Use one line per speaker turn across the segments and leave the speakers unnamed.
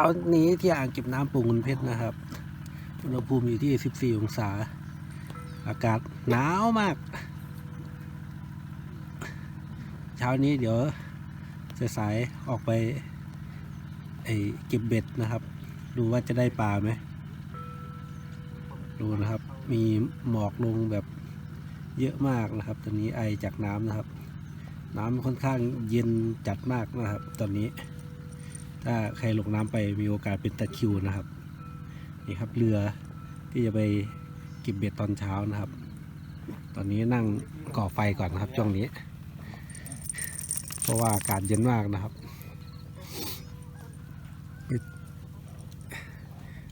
ช้านี้ที่อ่างเก็บน้ำปูงเงินเพชรนะครับ อุณหภูมิอยู่ที่ 14 องศา อากาศหนาวมาก เช้านี้เดี๋ยวสายๆออกไปไอเก็บเบ็ดนะครับ ดูว่าจะได้ปลาไหม ดูนะครับ มีหมอกลงแบบเยอะมากนะครับ ตอนนี้ไอจากน้ำนะครับ น้ำค่อนข้างเย็นจัดมากนะครับ ตอนนี้ ถ้าใครลงน้ำไปมีโอกาสเป็นตะคิวนะครับ นี่ครับเรือที่จะไปเก็บเบ็ดตอนเช้านะครับ ตอนนี้นั่งก่อไฟก่อนนะครับช่วงนี้ เพราะว่าอากาศเย็นมากนะครับ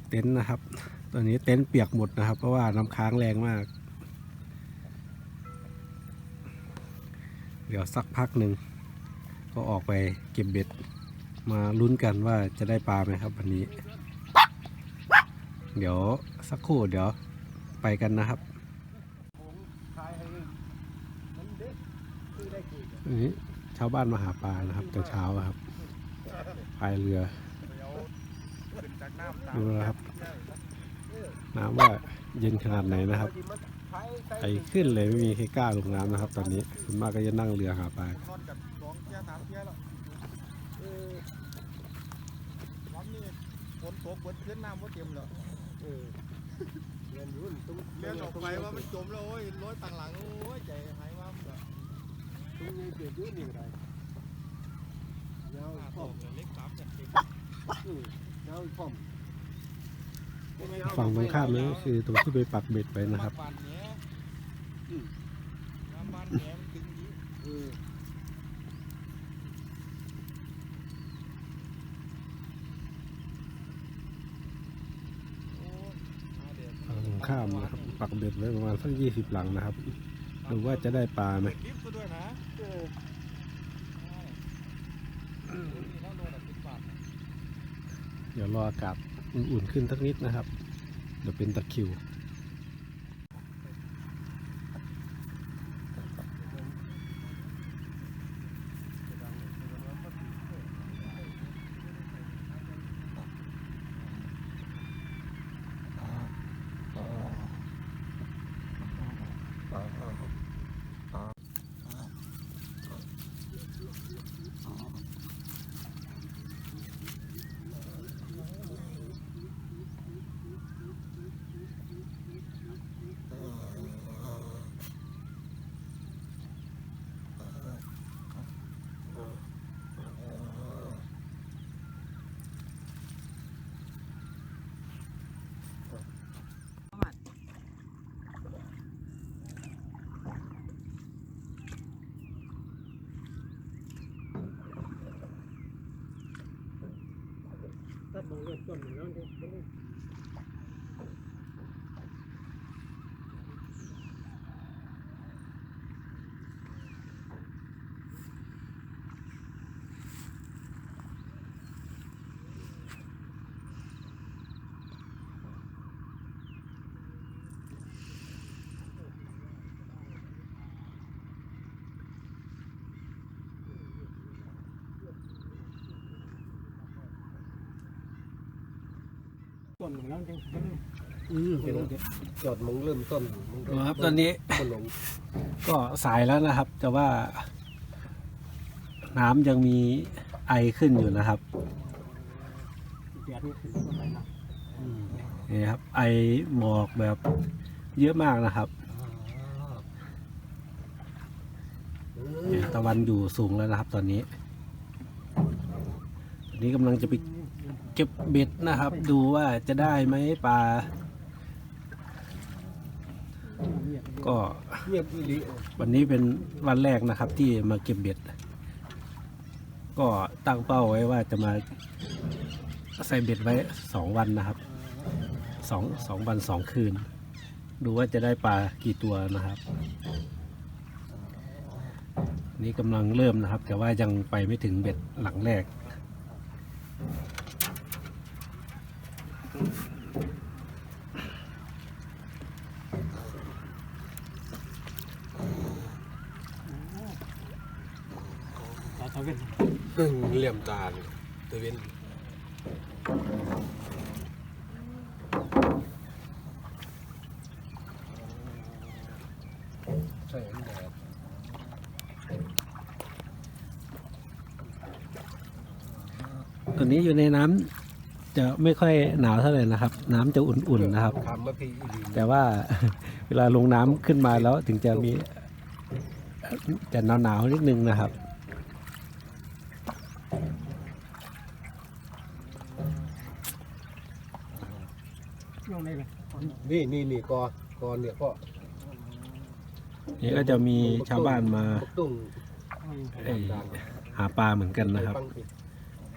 เต็นท์นะครับ ตอนนี้เต็นท์เปียกหมดนะครับ เพราะว่าน้ำค้างแรงมาก เดี๋ยวสักพักหนึ่งก็ออกไปเก็บเบ็ด มาลุ้นกันว่าจะได้ปลาไหมครับวันนี้ เดี๋ยวสักครู่เดี๋ยวไปกันนะครับนนี้ชาวบ้านมาหาปลานะครับแต่เช้าครับพายเรือดูนะครับน้ำว่าเย็นขนาดไหนนะครับไอขึ้นเลยไม่มีใครกล้าลงน้ำนะครับ ตอนนี้ส่วนมากก็จะนั่งเรือหาปลา
นอนกับสองเที่ยสามเที่ยแล้วเออวันนี้ฝ นตกเบิดขึ้นน้ำว่าเต็มแล้วเออเรียนรุ่นตุ้งเรียนออกไปว่ามันจมแล้วโอ้ยร้อยต่างหลังโอ้ยใจหายว่ามันแบบตุ้งนี่เกิดยุ่นี่ไรยาวพ่อมเล็กสามเนี่ยยาวพ่อม
ฝั่งตรงข้ามนี้ก็คือตรงที่ไปปักเบ็ดไปนะครับ
บ้านเนี้ยน้ำบ้านเนี้ยมันถึงนี้เออ
ฝั่งตรง ข้ามนะครับปักเบ็ดไว้ประมาณสักยี่สิบหลังนะครับดูว่าจะได้ปลาไหม
เดี๋
ยวรออากาศอุ่นๆขึ้นสักนิดนะครับ เดี๋ยวเป็นตะคิว ริว
ต้นหนึ่ แล้วจริง
อืม
จอดมึงเริ่มต้นมึง
ดูครับตอนนี้
ต้นหลง
ก็สายแล้วนะครับ แต่ว่า น้ำยังมีไอขึ้นอยู่นะครับ
แดดนี่ขึ้นต้นไหนนะ
นี่ครับ ไอหมอกแบบเยอะมากนะครับนี่ตะวันอยู่สูงแล้วนะครับ ตอนนี้ ตอนนี้กำลังจะไป เก็บเบ็ดนะครับ ดูว่าจะได้ไหมปลา ก็วันนี้เป็นวันแรกนะครับ ที่มาเก็บเบ็ด ก็ตั้งเป้าไว้ว่าจะมาใส่เบ็ดไว้สองวันนะครับสองสองวันสองคืน ดูว่าจะได้ปลากี่ตัวนะครับ นี่กำลังเริ่มนะครับ แต่ว่ายังไปไม่ถึงเบ็ดหลังแรก
กา
รตะเน
ตอนนี้อยู่ในน้ำจะไม่ค่อยหนาวเท่าไหร่นะครับ น้ำจะอุ่นๆนะครับแต่ว่า เวลาลงน้ำขึ้นมาแล้วถึงจะมี จะหนาวๆนิดนึงนะครับ
นี่นี่นี่กอกอเนี่ยก็
นี่ก็จะมีชาวบ้านมา
ตุ้ง
เอ่ยหาปลาเหมือนกันนะครับ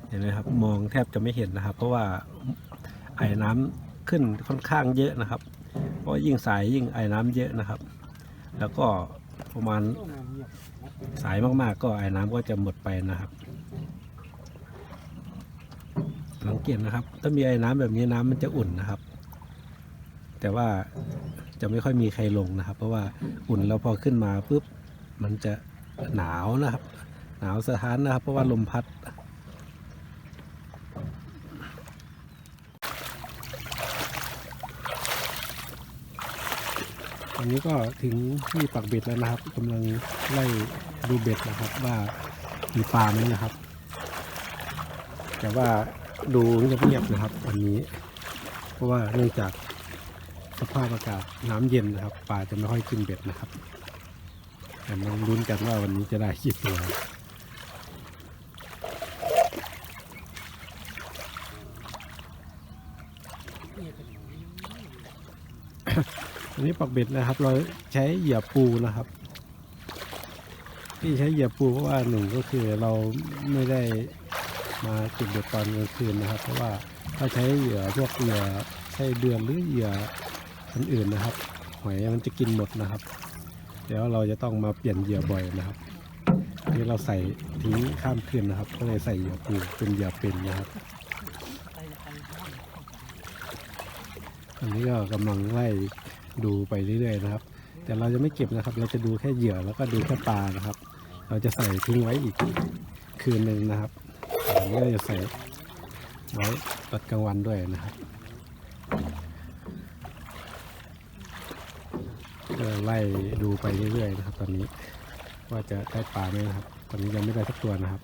เห็นไหมครับ มองแทบจะไม่เห็นนะครับ เพราะว่าไอ้น้ำขึ้นค่อนข้างเยอะนะครับ เพราะยิ่งสายยิ่งไอ้น้ำเยอะนะครับ แล้วก็ประมาณสายมากๆ ก็ไอ้น้ำก็จะหมดไปนะครับสังเกตนะครับ ถ้ามีไอ้น้ำแบบนี้น้ำมันจะอุ่นนะครับ แต่ว่าจะไม่ค่อยมีใครลงนะครับ เพราะว่าอุ่นแล้วพอขึ้นมาปุ๊บมันจะหนาวนะครับ หนาวสะท้านนะครับ เพราะว่าลมพัดตอนนี้ก็ถึงที่ปักเบ็ดแล้วนะครับกำลังไล่ดูเบ็ดนะครับว่ามีปลาไหมนะครับ แต่ว่าดูเงียบๆนะครับวันนี้ เพราะว่าเนื่องจาก สภาพอากาศน้ำเย็นนะครับปลาจะไม่ค่อยกินเบ็ดนะครับ แต่มาลุ้นกันว่าวันนี้จะได้กี่ตัวอันนี้ปักเบ็ดนะครับ เราใช้เหยื่อปูนะครับ ที่ใช้เหยื่อปูเพราะว่าหนึ่งก็คือเราไม่ได้มาเก็บเบ็ดตอนกลางคืนนะครับ เพราะว่าถ้าใช้เหยื่อพวกเหยื่อใช้เดือนหรือเหยื่อ อันอื่นนะครับ หอยมันจะกินหมดนะครับแล้วเราจะต้องมาเปลี่ยนเหยื่อบ่อยนะครับนี่เราใส่ทิ้งข้ามคืนนะครับ ก็เลยใส่เหยื่อปูเป็นเหยื่อเป็นนะครับ อันนี้ก็กำลังไล่ดูไปเรื่อยๆนะครับ แต่เราจะไม่เก็บนะครับ เราจะดูแค่เหยื่อแล้วก็ดูแค่ปลานะครับ เราจะใส่ทิ้งไว้อีกคืนหนึ่งนะครับอันนี้ก็จะใส่ไว้ตอนกลางวันด้วยนะครับ ไล่ดูไปเรื่อยๆนะครับ ตอนนี้ว่าจะได้ปลาไหมนะครับ ตอนนี้ยังไม่ได้สักตัวนะครับ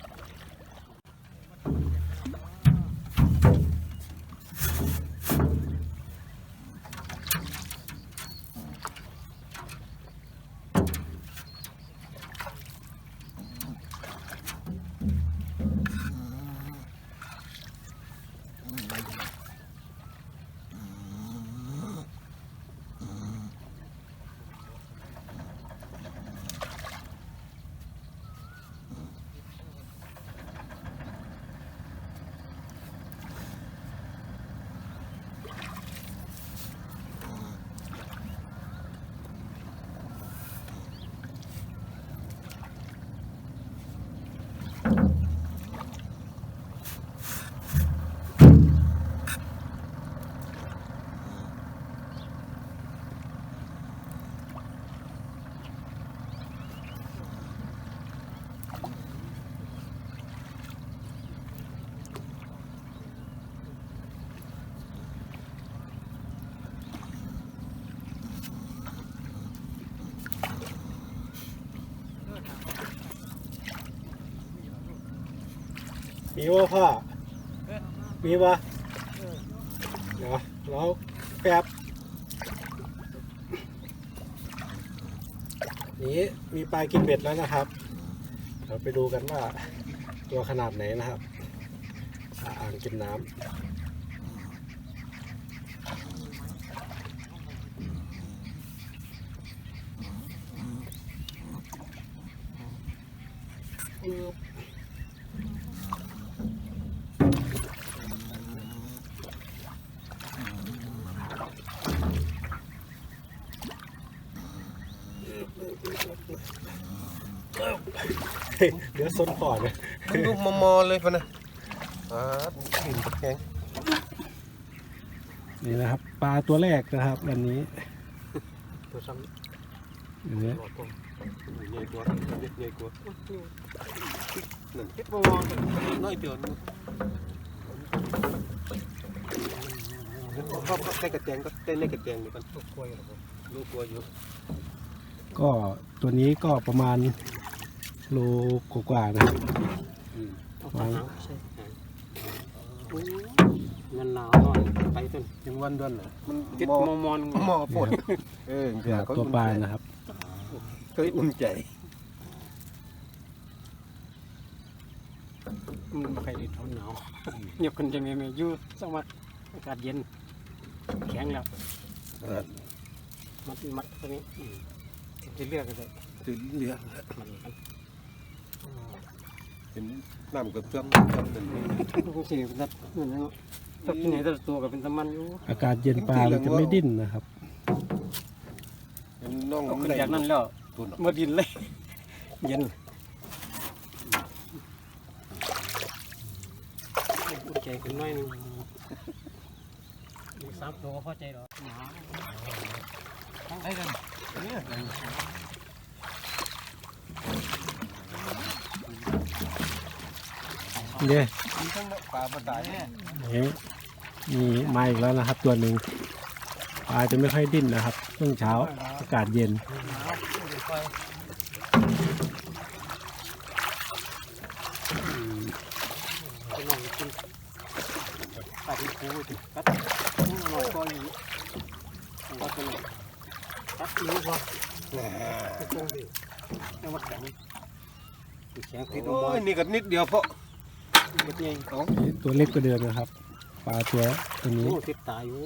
มีว่าพ่อ มีว่าเดี๋ยวเราแป๊บนี้มีปลากินเบ็ดแล้วนะครับเราไปดูกันว่าตัวขนาดไหนนะครับ อ่างเก็บน้ำ เดี๋ยวซนก่อนเลย
มันดูมอมอเลยพะนะอ่าหินตะแกง
นี่นะครับ ปลาตัวแรกนะครับ วันนี้
ตัวซ้
อันนี้ำ
หลอดตรงใหญ่กว่าเด็กใหญ่กว่านั่นเก็บมอมอน้อยเดียวนึงเข้าใกล้กระแจงก็เต้นในกระแจงนี่กันลูกกลัวอยู่ลูกกลัวอยู่
ก็ตัวนี้ก็ประมาณ โลกว่าๆนะครับ
เอางมันหนาวหน่อยไปต้น
ยังวันเดือนน่ะมัน
ติด
หมอ
มอมอน
มอปวดเออเดี๋ยว
ตัวปลานะครับ
เคยอุ่นใจ
มันใครติทนหนาวเงียบกันจังเลยเนี่ยอยู่สมัครอากาศเย็น แข็งแล้วมัดมัดตัวนี้จะเลือกกันเลย
ตื่นเรือ
มันกัน
เป็นน้ำกับเครื่องเครื่องเป็น
ลูกสินัดนั่นนะตับที่ไหนแต่ละตัวก็เป็นตะมันอยู่
อากาศเย็นปลามันจะไม่ดิ้นนะครับ
เป็นน้อง
เอาขึ้นจากนั้นแล้ว
ตุน
เมื่อดินเลย เย็นอุ่นใจขึ้นหน่อยหนึงอีกสามตัวก็พอใจหรอกหนาวตั้งไอ้กันเนี่ย
เนี่ย
มีทั้งปลาปลาตาย
เอ๊ะมีมาอีกแล้วนะครับ ตัวหนึ่งปลาจะไม่ค่อยดิ้นนะครับช่วงเช้าอากาศเย็น
ไปลองกินปลาที่ปูถึงกัดอร่อยก็อย่างนี้ก็เป็นกัดนิ้วพอไม่ต้องดิเอามาแข็งแข็งติด
โอ้
เอาไว้
ยนี่ก็นิดเดียวเพราะ
เม็ดใหญ่
ตัวเล็กก็เดิมนะครับ ปลาตัวตัวนี้
โอ้ติดตาอยู่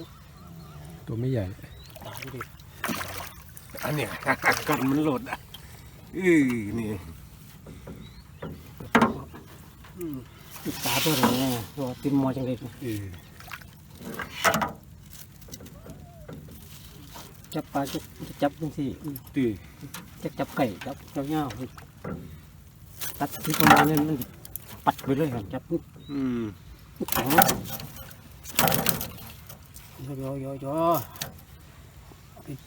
ตัวไม่ใหญ่
ตาอยู่ดิ
อันเนี้ยกันมันหลดอะอือนี่
ติดตาตัวไหนเนี่ยตัวติดมอจังเลย
เออ
จับปลาจะจับจังสิ
ตี
จะจับไก่จับเจ้าเงี้ยตัดที่ประมาณนี้มัน ปัดไปเลยครับจับ
อืม
แข็งยอยอยอ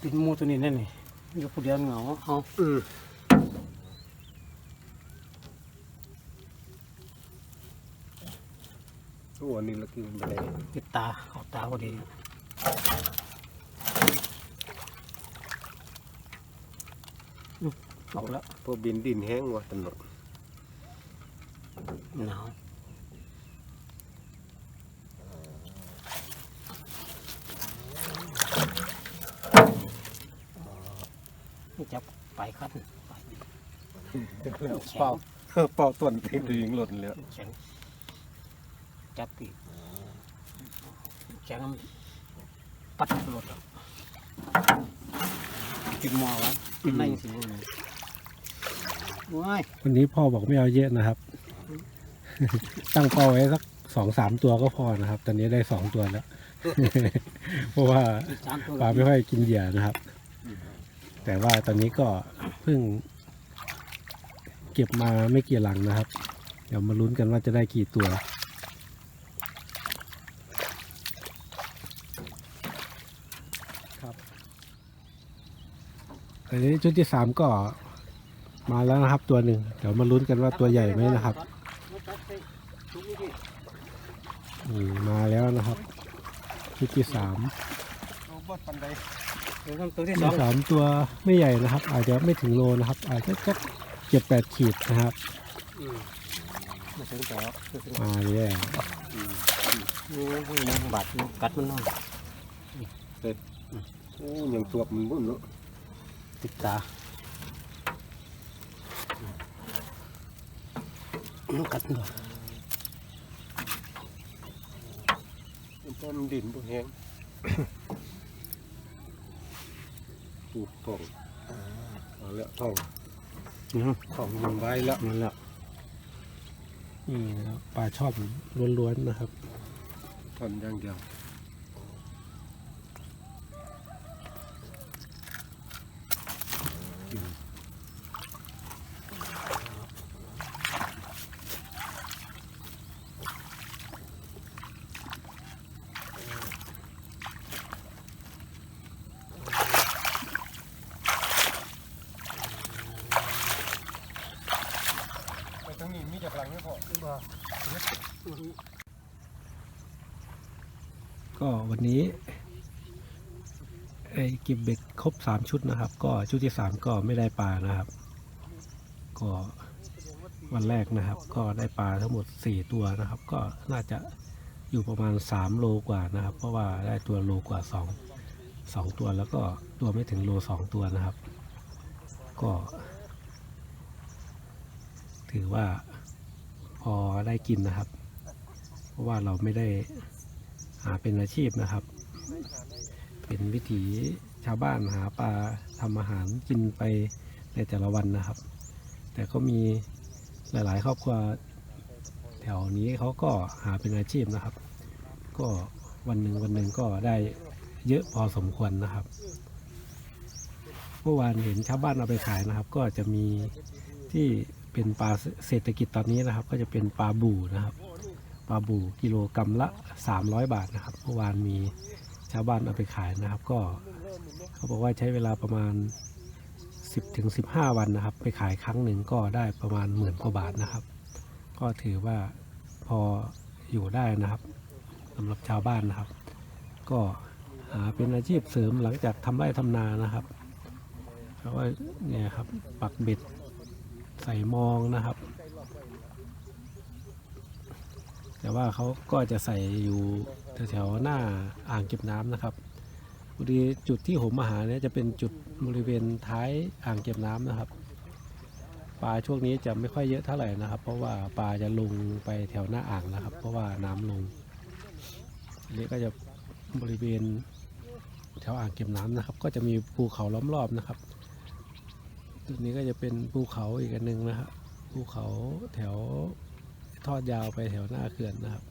ติดมูตัวนี้แน่นี่ยกผู้เดียวเหงาเอา
อืมโอ้อันนี้ละคือมันอะไร
ติดตาขอบตาพอดีอืมออกแล้ว
พอบินดินแห้งว่ะตลอด
หนาวจับไปครับไป
เป่าเป่าต้นเพลงตัวเองหล่นแล้ว
แข็งจับปีกแข็งปัดหลดออกกินหมอวะในสิว้าย
วันนี้พ่อบอกไม่เอาเยอะนะครับ ตั้งเป้าไว้สักสองสามตัวก็พอนะครับ ตอนนี้ได้สองตัวแล้ว เพราะว่าปลาไม่ค่อยกินเหยื่อนะครับ แต่ว่าตอนนี้ก็เพิ่ง เก็บมาไม่กี่หลังนะครับ เดี๋ยวมาลุ้นกันว่าจะได้กี่ตัวครับอันนี้ชุดที่สามก็มาแล้วนะครับ ตัวหนึ่งเดี๋ยวมาลุ้นกันว่าตัวใหญ่ไหมนะครับ นี่มาแล้วนะครับชุดที่สาม
โอ้บดปันใด
เดี๋ยวตัวที่ส
มี
อง
สามตัวไม่ใหญ่นะครับ อาจจะไม่ถึงโลนะครับ อาจจะสักเจ็ดแปดขีดนะครับ
อืมมาถึงแล้วมาถึง
มาแล้ว
นี่มันบาดมันกัดมันนอน
โอ้ยังตัวมันบุ่นเนาะ
ติดตามันกัดมัน
มันต้นดินพวกแห้งปูทองเอาละทอง
อืม
ทองยังไว้ละ
นั่นแหละ
นี่นะครับปลาช่อนล้วนๆนะครับ
ทอนอย่างเดียว
ไปตรงนี้มีจากหลังไม่พอ
ก็วันนี้ไอ้ก็บเบ็ดครบสามชุดนะครับ ก็ชุดที่สามก็ไม่ได้ปลานะครับ ก็วันแรกนะครับ ก็ได้ปลาทั้งหมดสี่ตัวนะครับ ก็น่าจะอยู่ประมาณสามโลกว่านะครับ เพราะว่าได้ตัวโลกว่าสองสองตัวแล้วก็ตัวไม่ถึงโลสองตัวนะครับ ก็ ถือว่าพอได้กินนะครับ เพราะว่าเราไม่ได้ หาเป็นอาชีพนะครับ เป็นวิถีชาวบ้านหาปลาทำอาหารกินไปในแต่ละวันนะครับ แต่ก็มีหลาย ๆ ครอบครัวแถวนี้เขาก็หาเป็นอาชีพนะครับ ก็วันหนึ่งวันหนึ่งก็ได้เยอะพอสมควรนะครับเมื่อวานเห็นชาวบ้านเอาไปขายนะครับ ก็จะมีที่เป็นปลาเศรษฐกิจตอนนี้นะครับ ก็จะเป็นปลาบูนะครับ ปลาบูกิโลกรรัมละ 300 บาทนะครับเมื่อวานมีชาวบ้านเอาไปขายนะครับ ก็เขาบอกว่าใช้เวลาประมาณ 10ถึง15วันนะครับ ไปขายครั้งหนึ่งก็ได้ประมาณหมื่นกว่าบาทนะครับ ก็ถือว่าพออยู่ได้นะครับสำหรับชาวบ้านนะครับ ก็หาเป็นอาชีพเสริมหลังจากทำไร่ทำนานะครับเขาก็เนี่ยครับปักเบ็ดใส่มองนะครับ แต่ว่าเขาก็จะใส่อยู่แถวๆหน้าอ่างเก็บน้ำนะครับพอดีจุดที่ผมมาหาเนี่ยจะเป็นจุดบริเวณท้ายอ่างเก็บน้ำนะครับ ปลาช่วงนี้จะไม่ค่อยเยอะเท่าไหร่นะครับ เพราะว่าปลาจะลงไปแถวหน้าอ่างนะครับ เพราะว่าน้ำลงอันนี้ก็จะบริเวณแถวอ่างเก็บน้ำนะครับ ก็จะมีภูเขาล้อมรอบนะครับจุดนี้ก็จะเป็นภูเขาอีกอันหนึ่งนะครับภูเขาแถว ทอดยาวไปแถวหน้าเขื่อนนะครับ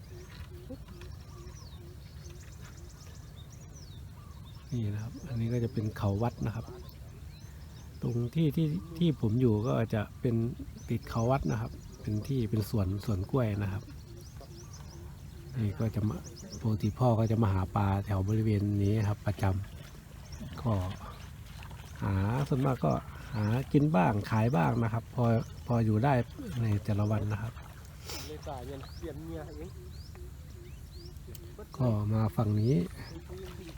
นี่นะครับ อันนี้ก็จะเป็นเขาวัดนะครับ ตรงที่ที่ที่ผมอยู่ก็จะเป็นติดเขาวัดนะครับ เป็นที่เป็นสวนสวนกล้วยนะครับนี่ก็จะมาปกติพ่อก็จะมาหาปลาแถวบริเวณนี้ครับ ประจำก็หาส่วนมากก็หากินบ้างขายบ้างนะครับ พอพออยู่ได้ในแต่ละวันนะครับ ก็มาฝั่งนี้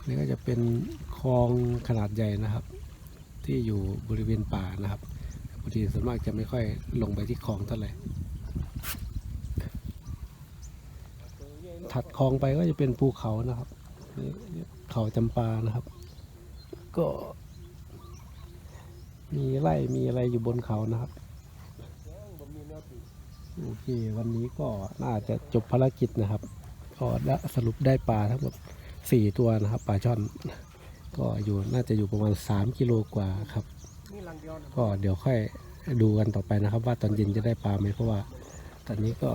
นี่ก็จะเป็นคลองขนาดใหญ่นะครับ ที่อยู่บริเวณป่านะครับปกติส่วนมากจะไม่ค่อยลงไปที่คลองเท่าไหร่ถัดคลองไปก็จะเป็นภูเขานะครับนี่เขาจำปานะครับ ก็ มีไร่มีอะไรอยู่บนเขานะครับ โอเค วันนี้ก็น่าจะจบภารกิจนะครับก็สรุปได้ปลาทั้งหมดสี่ตัวนะครับปลาช่อน ก็อยู่น่าจะอยู่ประมาณสามกิโลกว่าครับ ก็เดี๋ยวค่อยดูกันต่อไปนะครับ ว่าตอนเย็นจะได้ปลาไหมเพราะว่า ตอนนี้ก็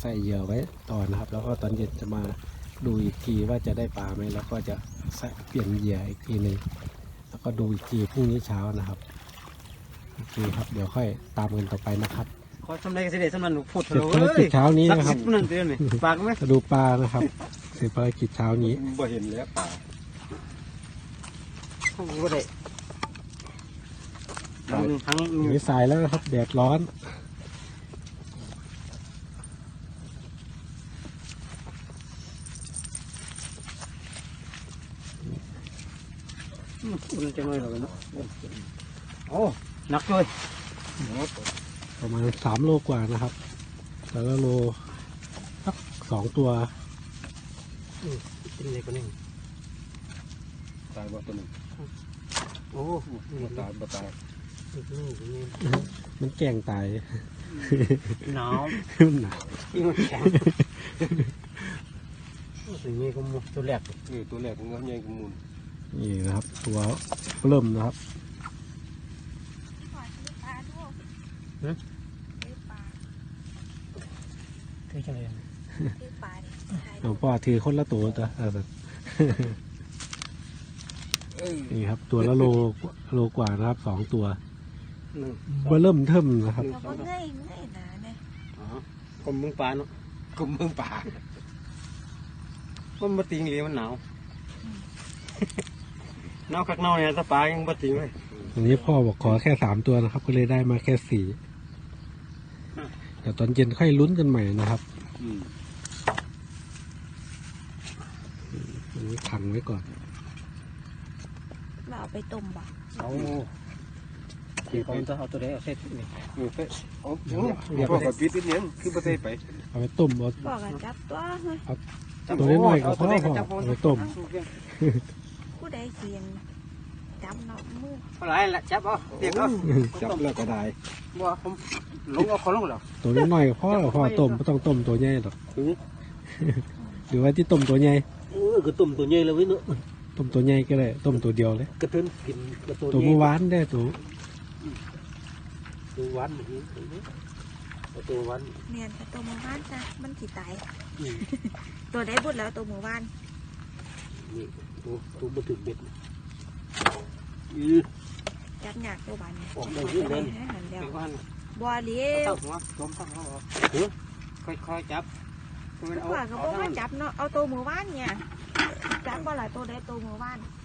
ใส่เหยื่อไว้ต่อนะครับ แล้วก็ตอนเย็นจะมาดูอีกทีว่าจะได้ปลาไหมแล้วก็จะใส่เปลี่ยนเหยื่ออีกทีหนึ่งแล้วก็ดูอีกทีพรุ่งนี้เช้านะครับโอเคครับเดี๋ยวค่อยตามกันต่อไปนะครับ
อทำไรกันเสด็จสมันพูด
เสร็จภารกิจเช้านี้
สัก
นะครับ
สิบนั่นเตือนไหมฝากไหม
มาดูปลานะครับ เสร็จภารกิจเช้านี้
บ่เห็นแล้วป่า
โอ้โหได้ทั้งทั้ง
อยู่ในสายแล้วนะครับแดดร้อน
อุ่นจังเลยเหรอเนาะโอ้หนักเลย
ประมาณสามโลกว่านะครับแล้วก็โลสักสองตัว
กินอะไรกันนี่
ตายบ่ตัวหนึง
โอ้
บ่ตายบ่ตาย
นี่นี่
มันแกล้งตาย
หนาว
หนา
ยิ่งแข็งสิ่งนี้ก็มุตัวแรก
เออตัวแรกมันก็ใหญ่กว่ามูล
นี่นะครับ ตัวเริ่มนะครับ
ขอซื้อปลาด้วย
ฮะ
ซื้อปลา
คือจังเลย
ซื้อปลาดิถ่าย
หลวงพ่อถือคนละตัวจ้ะเออนี่ครับ ตัวละโลโลกว่านะครับสองตัว
หนึ่ง
เบอร์เริ่มเทิมนะครับ
เราก็เงยเงยหนาเนี่ย
อ๋อกลมมึงปลาเนาะ
กุมเมืองป่า
มันมาติงเลยมันหนาวหนาวคักหนาวเนี่ยถ้าปลายังมาติงเลย
อันนี้พ่อบอกขอแค่สามตัวนะครับ ก็เลยได้มาแค่สี่ แต่ตอนเย็นค่อยลุ้นกันใหม่นะครับ
อืม
อันนี้ขังไว้ก่อน
เราเอาไปต้มบ่
เอาเดี๋ยวผมจะเอาตัวไหนเอาเส้นนี่
เออไปเอาเดี๋ยวบอกกับปิดนิดนึงคือบ่ได้ไป
เอาไปต้มเอา
บอกกันจับตัวเฮ้ย
ตัวน้อยๆก็พอพอเอาไปต้ม
ผู้ใดเขียน จับเนาะมือ
อะไรละจับเอาเดี๋ยวเอา
จับแล้วก็ได้
บัวผมลงเอาเขาลงแล้ว
ตัวน้อยๆก็พอแล้วพอต้มไม่ต้องต้มตัวใหญ่หรอกหรือว่าที่ต้มตัวใหญ่
เออก็ตุ่มตัวใหญ่แล้วเว้ยเนาะ
ต้มตัวใหญ่ก็ได้ต้มตัวเดียวเลย
กระเทินกินกระตัว
ตัวเมื่อวานได้ตัว
ตัววันนี่ตัววัน
เนียนกับตัวหมือบ้านจ้ะมันสิตาย
อืม
ตัวได้บุดแล้วตัวหมือบ้าน
นี่ตัวตัวมาถึงเบ็ด อือ
จับหยากตัวบ้านเนี่ย
ออกได้เยอะเลย
ให้หันเดียว
ไปวัน
บัวเลี้ย
ตั้
ว
งหัวจมตั้งหัวค่อยๆจับมันเอา
ว่าก็
เอา
บอกว่า
น้ำ
จับเนาะเอาตัวหมือบ้านเนี่ยจับบ่ล่ะตัวได้ตัวหมือบ้าน
เ